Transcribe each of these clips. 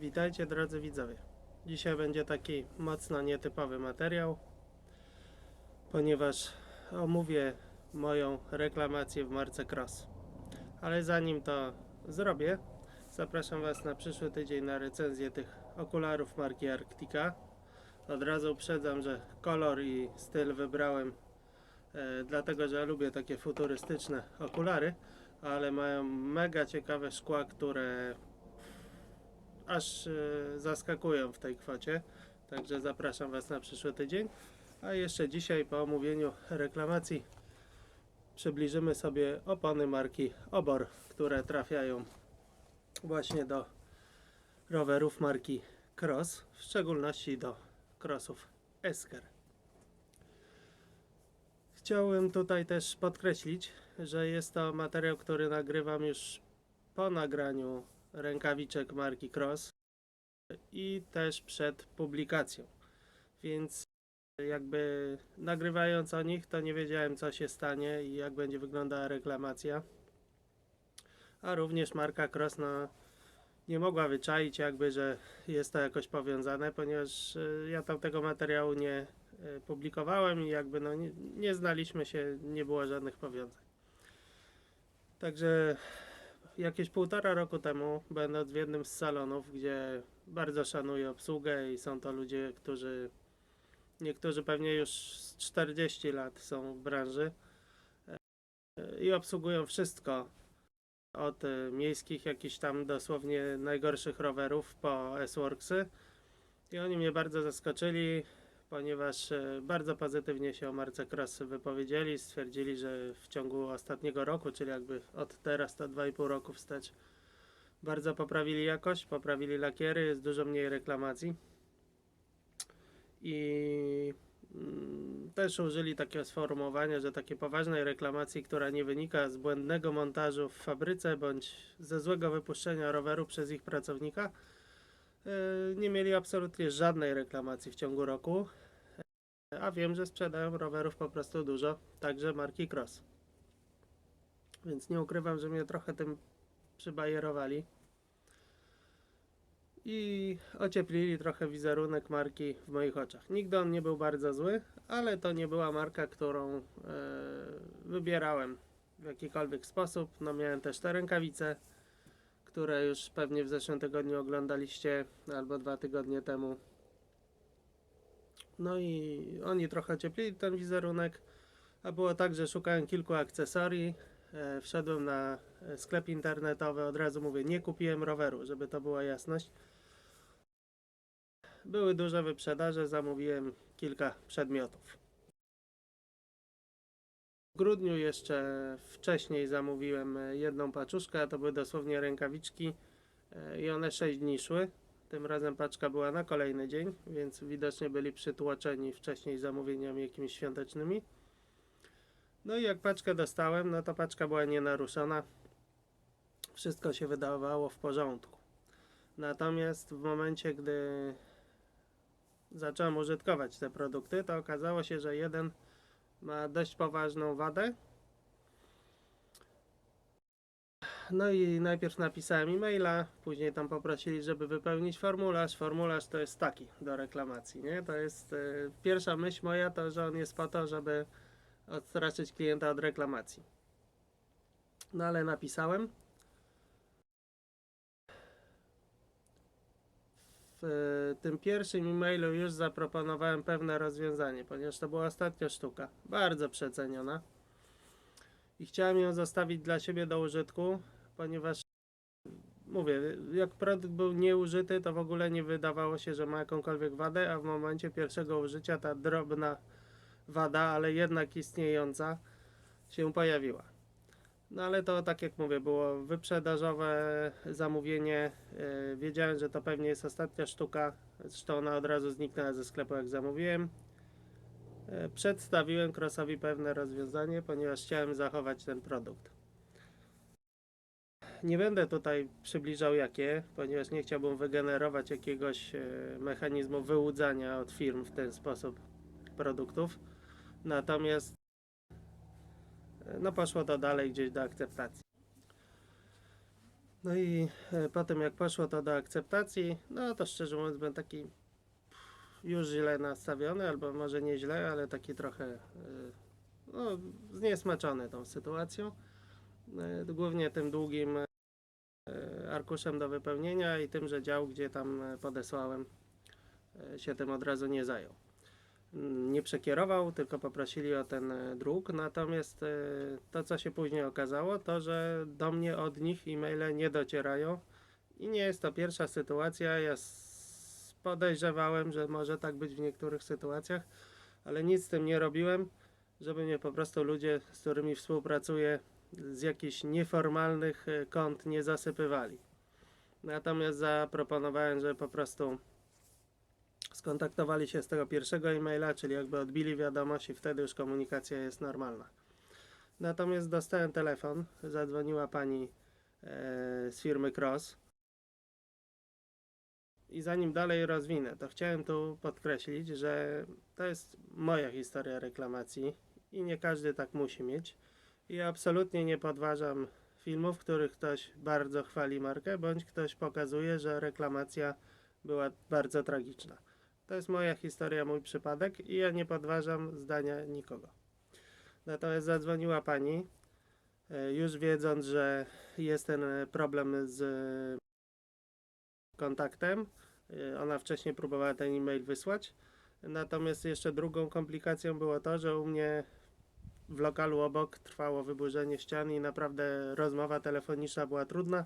Witajcie drodzy widzowie. Dzisiaj będzie taki mocno nietypowy materiał, ponieważ omówię moją reklamację w marce Cross. Ale zanim to zrobię, zapraszam Was na przyszły tydzień na recenzję tych okularów marki Arctica. Od razu uprzedzam, że kolor i styl wybrałem e, dlatego, że lubię takie futurystyczne okulary, ale mają mega ciekawe szkła, które aż e, zaskakują w tej kwocie. Także zapraszam Was na przyszły tydzień. A jeszcze dzisiaj po omówieniu reklamacji przybliżymy sobie opony marki Obor, które trafiają właśnie do rowerów marki Cross, w szczególności do Crossów Esker. Chciałem tutaj też podkreślić, że jest to materiał, który nagrywam już po nagraniu rękawiczek marki Cross i też przed publikacją. Więc jakby nagrywając o nich, to nie wiedziałem co się stanie i jak będzie wyglądała reklamacja. A również marka Cross no, nie mogła wyczaić jakby, że jest to jakoś powiązane, ponieważ y, ja tam tego materiału nie y, publikowałem i jakby no, nie, nie znaliśmy się, nie było żadnych powiązań. Także jakieś półtora roku temu, będąc w jednym z salonów, gdzie bardzo szanuję obsługę i są to ludzie, którzy niektórzy pewnie już z 40 lat są w branży e, i obsługują wszystko. Od e, miejskich jakichś tam dosłownie najgorszych rowerów po S-Worksy. I oni mnie bardzo zaskoczyli, ponieważ e, bardzo pozytywnie się o marce Cross wypowiedzieli, stwierdzili, że w ciągu ostatniego roku, czyli jakby od teraz to 2,5 roku wstecz, bardzo poprawili jakość, poprawili lakiery, jest dużo mniej reklamacji. I mm, też użyli takiego sformułowania, że takiej poważnej reklamacji, która nie wynika z błędnego montażu w fabryce bądź ze złego wypuszczenia roweru przez ich pracownika, nie mieli absolutnie żadnej reklamacji w ciągu roku. E, A wiem, że sprzedają rowerów po prostu dużo, także marki Cross. Więc nie ukrywam, że mnie trochę tym przybajerowali. I ocieplili trochę wizerunek marki w moich oczach. Nigdy on nie był bardzo zły, ale to nie była marka, którą e, wybierałem w jakikolwiek sposób. No miałem też te rękawice, które już pewnie w zeszłym tygodniu oglądaliście, albo dwa tygodnie temu. No i oni trochę ocieplili ten wizerunek, a było tak, że szukałem kilku akcesorii. E, wszedłem na e, sklep internetowy, od razu mówię, nie kupiłem roweru, żeby to była jasność. Były duże wyprzedaże, zamówiłem kilka przedmiotów. Grudniu jeszcze wcześniej zamówiłem e, jedną paczuszkę, a to były dosłownie rękawiczki e, i one 6 dni szły. Tym razem paczka była na kolejny dzień, więc widocznie byli przytłoczeni wcześniej zamówieniami jakimiś świątecznymi. No i jak paczkę dostałem, no to paczka była nienaruszona. Wszystko się wydawało w porządku. Natomiast w momencie, gdy zacząłem użytkować te produkty, to okazało się, że jeden ma dość poważną wadę. No i najpierw napisałem e-maila, później tam poprosili, żeby wypełnić formularz. Formularz to jest taki do reklamacji, nie? To jest e, pierwsza myśl moja to, że on jest po to, żeby odstraszyć klienta od reklamacji. No ale napisałem. W e, tym pierwszym e-mailu już zaproponowałem pewne rozwiązanie, ponieważ to była ostatnia sztuka, bardzo przeceniona. I chciałem ją zostawić dla siebie do użytku, ponieważ mówię, jak produkt był nieużyty, to w ogóle nie wydawało się, że ma jakąkolwiek wadę, a w momencie pierwszego użycia ta drobna wada, ale jednak istniejąca, się pojawiła. No ale to tak jak mówię, było wyprzedażowe zamówienie. Yy, wiedziałem, że to pewnie jest ostatnia sztuka. Zresztą ona od razu zniknęła ze sklepu jak zamówiłem. Yy, Przedstawiłem Crossowi pewne rozwiązanie, ponieważ chciałem zachować ten produkt. Nie będę tutaj przybliżał jakie, ponieważ nie chciałbym wygenerować jakiegoś e, mechanizmu wyłudzania od firm w ten sposób produktów. Natomiast e, no poszło to dalej gdzieś do akceptacji. No i e, potem jak poszło to do akceptacji, no to szczerze mówiąc byłem taki już źle nastawiony, albo może nie źle, ale taki trochę e, no, zniesmaczony tą sytuacją. E, Głównie tym długim arkuszem do wypełnienia i tym, że dział, gdzie tam podesłałem, się tym od razu nie zajął. Nie przekierował, tylko poprosili o ten e, druk. Natomiast e, to, co się później okazało, to że do mnie od nich e-maile nie docierają i nie jest to pierwsza sytuacja. Ja podejrzewałem, że może tak być w niektórych sytuacjach, ale nic z tym nie robiłem, żeby mnie po prostu ludzie, z którymi współpracuję, z jakichś nieformalnych e, kont nie zasypywali. Natomiast zaproponowałem, że po prostu skontaktowali się z tego pierwszego e-maila, czyli jakby odbili wiadomość i wtedy już komunikacja jest normalna. Natomiast dostałem telefon, zadzwoniła pani e, z firmy Cross. I zanim dalej rozwinę, to chciałem tu podkreślić, że to jest moja historia reklamacji i nie każdy tak musi mieć. I absolutnie nie podważam filmów, w których ktoś bardzo chwali markę, bądź ktoś pokazuje, że reklamacja była bardzo tragiczna. To jest moja historia, mój przypadek i ja nie podważam zdania nikogo. Natomiast zadzwoniła pani, e, już wiedząc, że jest ten e, problem z e, kontaktem. Ona wcześniej próbowała ten e-mail wysłać. Natomiast jeszcze drugą komplikacją było to, że u mnie w lokalu obok trwało wyburzenie ścian i naprawdę rozmowa telefoniczna była trudna.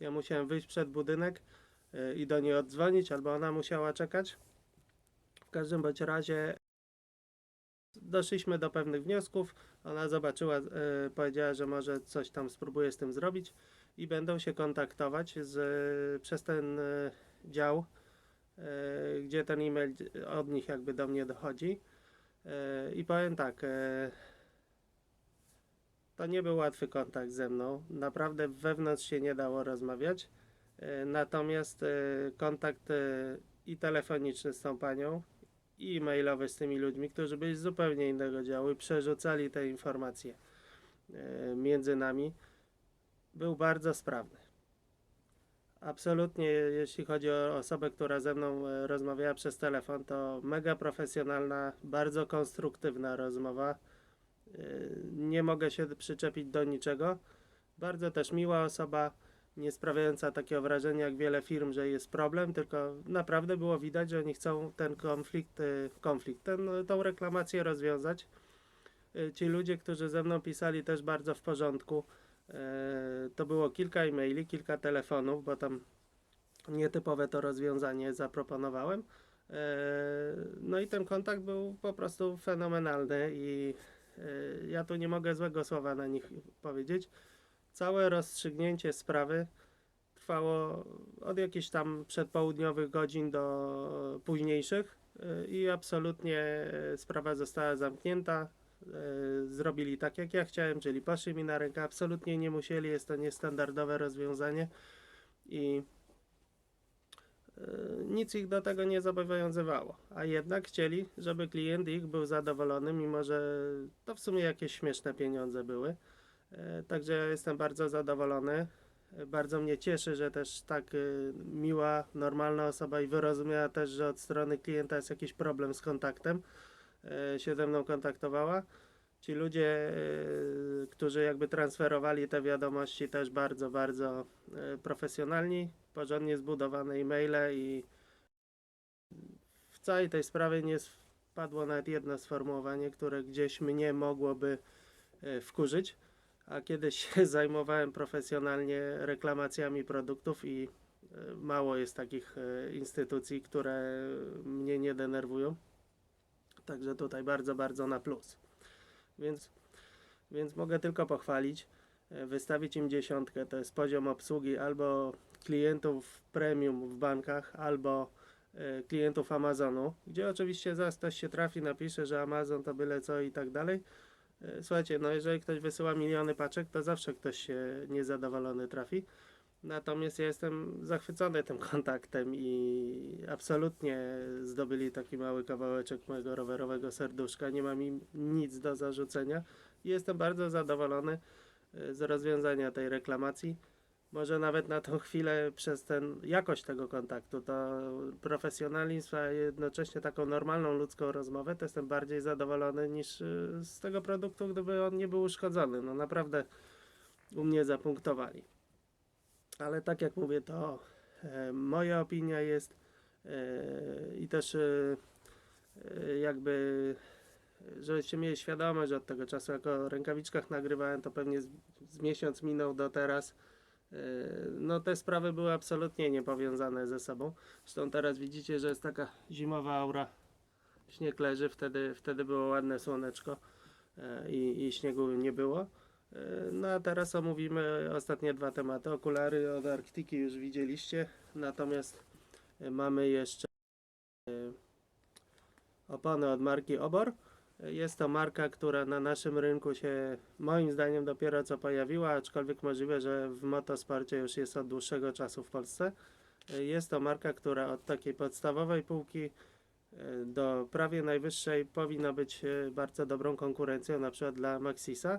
Ja musiałem wyjść przed budynek i do niej oddzwonić, albo ona musiała czekać. W każdym bądź razie doszliśmy do pewnych wniosków. Ona zobaczyła, e, powiedziała, że może coś tam spróbuje z tym zrobić i będą się kontaktować z, przez ten e, dział, e, gdzie ten e-mail od nich jakby do mnie dochodzi. I powiem tak, to nie był łatwy kontakt ze mną. Naprawdę wewnątrz się nie dało rozmawiać. Natomiast kontakt i telefoniczny z tą panią, i e-mailowy z tymi ludźmi, którzy byli z zupełnie innego działu i przerzucali te informacje e, między nami, był bardzo sprawny. Absolutnie, jeśli chodzi o osobę, która ze mną e, rozmawiała przez telefon, to mega profesjonalna, bardzo konstruktywna rozmowa. E, Nie mogę się przyczepić do niczego. Bardzo też miła osoba, nie sprawiająca takiego wrażenia jak wiele firm, że jest problem, tylko naprawdę było widać, że oni chcą ten konflikt, y, konflikt ten, tą reklamację rozwiązać. Y, Ci ludzie, którzy ze mną pisali też bardzo w porządku. To było kilka e-maili, kilka telefonów, bo tam nietypowe to rozwiązanie zaproponowałem. No i ten kontakt był po prostu fenomenalny i ja tu nie mogę złego słowa na nich powiedzieć. Całe rozstrzygnięcie sprawy trwało od jakichś tam przedpołudniowych godzin do późniejszych y, i absolutnie y, sprawa została zamknięta. Y, Zrobili tak jak ja chciałem, czyli poszli mi na rękę. Absolutnie nie musieli, jest to niestandardowe rozwiązanie i nic ich do tego nie zobowiązywało, a jednak chcieli, żeby klient ich był zadowolony, mimo że to w sumie jakieś śmieszne pieniądze były. E, Także jestem bardzo zadowolony. E, Bardzo mnie cieszy, że też tak y, miła, normalna osoba i wyrozumiała też, że od strony klienta jest jakiś problem z kontaktem, e, się ze mną kontaktowała. Ci ludzie, którzy jakby transferowali te wiadomości, też bardzo, bardzo e, profesjonalni, porządnie zbudowane e-maile i w całej tej sprawie nie spadło nawet jedno sformułowanie, które gdzieś mnie mogłoby e, wkurzyć a kiedyś się zajmowałem profesjonalnie reklamacjami produktów i e, mało jest takich e, instytucji, które mnie nie denerwują. Także tutaj bardzo, bardzo na plus. Więc, więc mogę tylko pochwalić, e, wystawić im dziesiątkę. To jest poziom obsługi albo klientów premium w bankach, albo klientów Amazonu, gdzie oczywiście zaraz ktoś się trafi, napisze, że Amazon to byle co i tak dalej. E, Słuchajcie, no jeżeli ktoś wysyła miliony paczek, to zawsze ktoś się niezadowolony trafi. Natomiast ja jestem zachwycony tym kontaktem i absolutnie zdobyli taki mały kawałeczek mojego rowerowego serduszka. Nie mam im nic do zarzucenia jestem bardzo zadowolony e, z rozwiązania tej reklamacji. Może nawet na tą chwilę przez ten jakość tego kontaktu, to profesjonalizm, a jednocześnie taką normalną ludzką rozmowę, to jestem bardziej zadowolony niż y, z tego produktu, gdyby on nie był uszkodzony. No naprawdę u mnie zapunktowali. Ale tak jak mówię, to e, moja opinia jest e, i też e, e, jakby żebyście mieli świadomość, że od tego czasu jak o rękawiczkach nagrywałem, to pewnie z, z miesiąc minął do teraz. Yy, No te sprawy były absolutnie niepowiązane ze sobą. Zresztą teraz widzicie, że jest taka zimowa aura. Śnieg leży, wtedy, wtedy było ładne słoneczko yy, i, i śniegu nie było. Yy, No a teraz omówimy ostatnie dwa tematy. Okulary od Arktiki już widzieliście, natomiast mamy jeszcze opony od marki Obor. Jest to marka, która na naszym rynku się moim zdaniem dopiero co pojawiła, aczkolwiek możliwe, że w motosporcie już jest od dłuższego czasu w Polsce. Jest to marka, która od takiej podstawowej półki e, do prawie najwyższej powinna być e, bardzo dobrą konkurencją, na przykład dla Maxisa.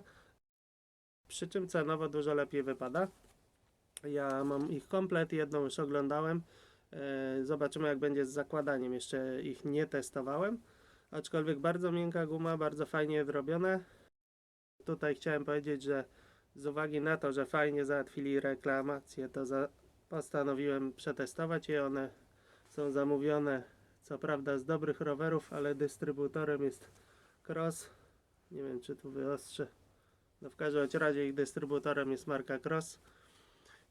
Przy czym cenowo dużo lepiej wypada. Ja mam ich komplet, jedną już oglądałem. E, Zobaczymy jak będzie z zakładaniem, jeszcze ich nie testowałem. Aczkolwiek bardzo miękka guma, bardzo fajnie zrobione. Tutaj chciałem powiedzieć, że z uwagi na to, że fajnie załatwili reklamację, to za, postanowiłem przetestować je. One są zamówione, co prawda z dobrych rowerów, ale dystrybutorem jest Cross. Nie wiem, czy tu wyostrzę. No w każdym razie ich dystrybutorem jest marka Cross.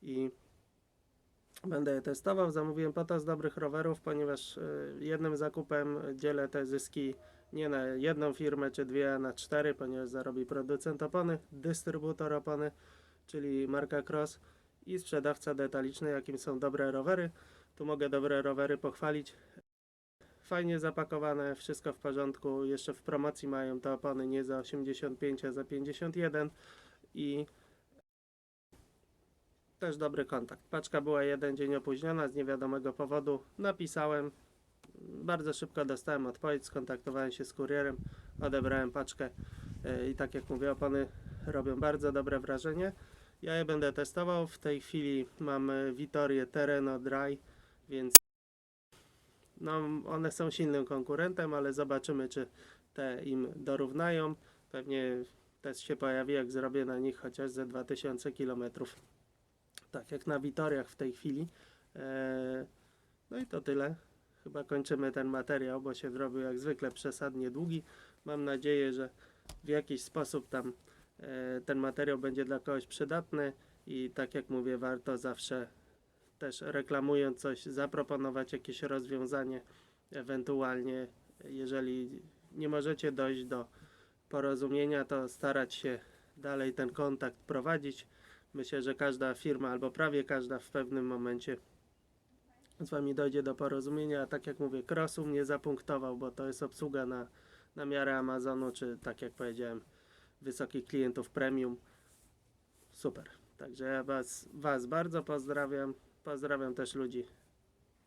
I Będę je testował. Zamówiłem to z dobrych rowerów, ponieważ y, jednym zakupem dzielę te zyski nie na jedną firmę czy dwie, a na cztery, ponieważ zarobi producent opony, dystrybutor opony, czyli marka Cross i sprzedawca detaliczny, jakim są dobre rowery. Tu mogę dobre rowery pochwalić. Fajnie zapakowane, wszystko w porządku. Jeszcze w promocji mają te opony nie za 85, a za 51 i też dobry kontakt. Paczka była jeden dzień opóźniona z niewiadomego powodu. Napisałem. Bardzo szybko dostałem odpowiedź, skontaktowałem się z kurierem, odebrałem paczkę e, i tak jak mówię, opony robią bardzo dobre wrażenie. Ja je będę testował. W tej chwili mam e, Vitorię Tereno Dry, więc no, one są silnym konkurentem, ale zobaczymy, czy te im dorównają. Pewnie test się pojawi, jak zrobię na nich chociaż ze 2000 km tak jak na Witoriach w tej chwili. Eee, no i to tyle. Chyba kończymy ten materiał, bo się zrobił jak zwykle przesadnie długi. Mam nadzieję, że w jakiś sposób tam e, ten materiał będzie dla kogoś przydatny i tak jak mówię, warto zawsze też reklamując coś, zaproponować jakieś rozwiązanie, ewentualnie jeżeli nie możecie dojść do porozumienia, to starać się dalej ten kontakt prowadzić. Myślę, że każda firma, albo prawie każda w pewnym momencie z Wami dojdzie do porozumienia. A tak jak mówię, Crossu mnie zapunktował, bo to jest obsługa na, na miarę Amazonu, czy tak jak powiedziałem, wysokich klientów premium. Super. Także ja was, was bardzo pozdrawiam. Pozdrawiam też ludzi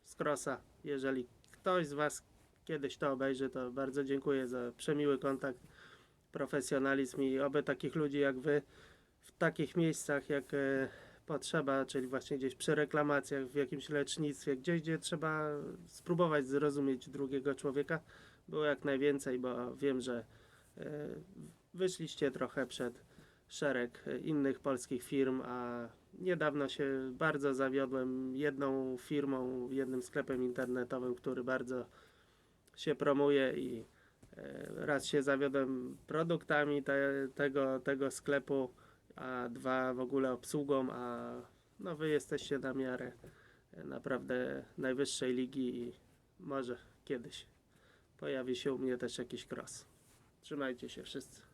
z Crossa. Jeżeli ktoś z Was kiedyś to obejrzy, to bardzo dziękuję za przemiły kontakt, profesjonalizm i oby takich ludzi jak Wy w takich miejscach jak e, potrzeba, czyli właśnie gdzieś przy reklamacjach, w jakimś lecznictwie, gdzieś gdzie trzeba spróbować zrozumieć drugiego człowieka, było jak najwięcej, bo wiem, że e, wyszliście trochę przed szereg innych polskich firm, a niedawno się bardzo zawiodłem jedną firmą, jednym sklepem internetowym, który bardzo się promuje i e, raz się zawiodłem produktami te, tego, tego sklepu, a dwa w ogóle obsługą, a no wy jesteście na miarę e, naprawdę najwyższej ligi i może kiedyś pojawi się u mnie też jakiś cross. Trzymajcie się wszyscy.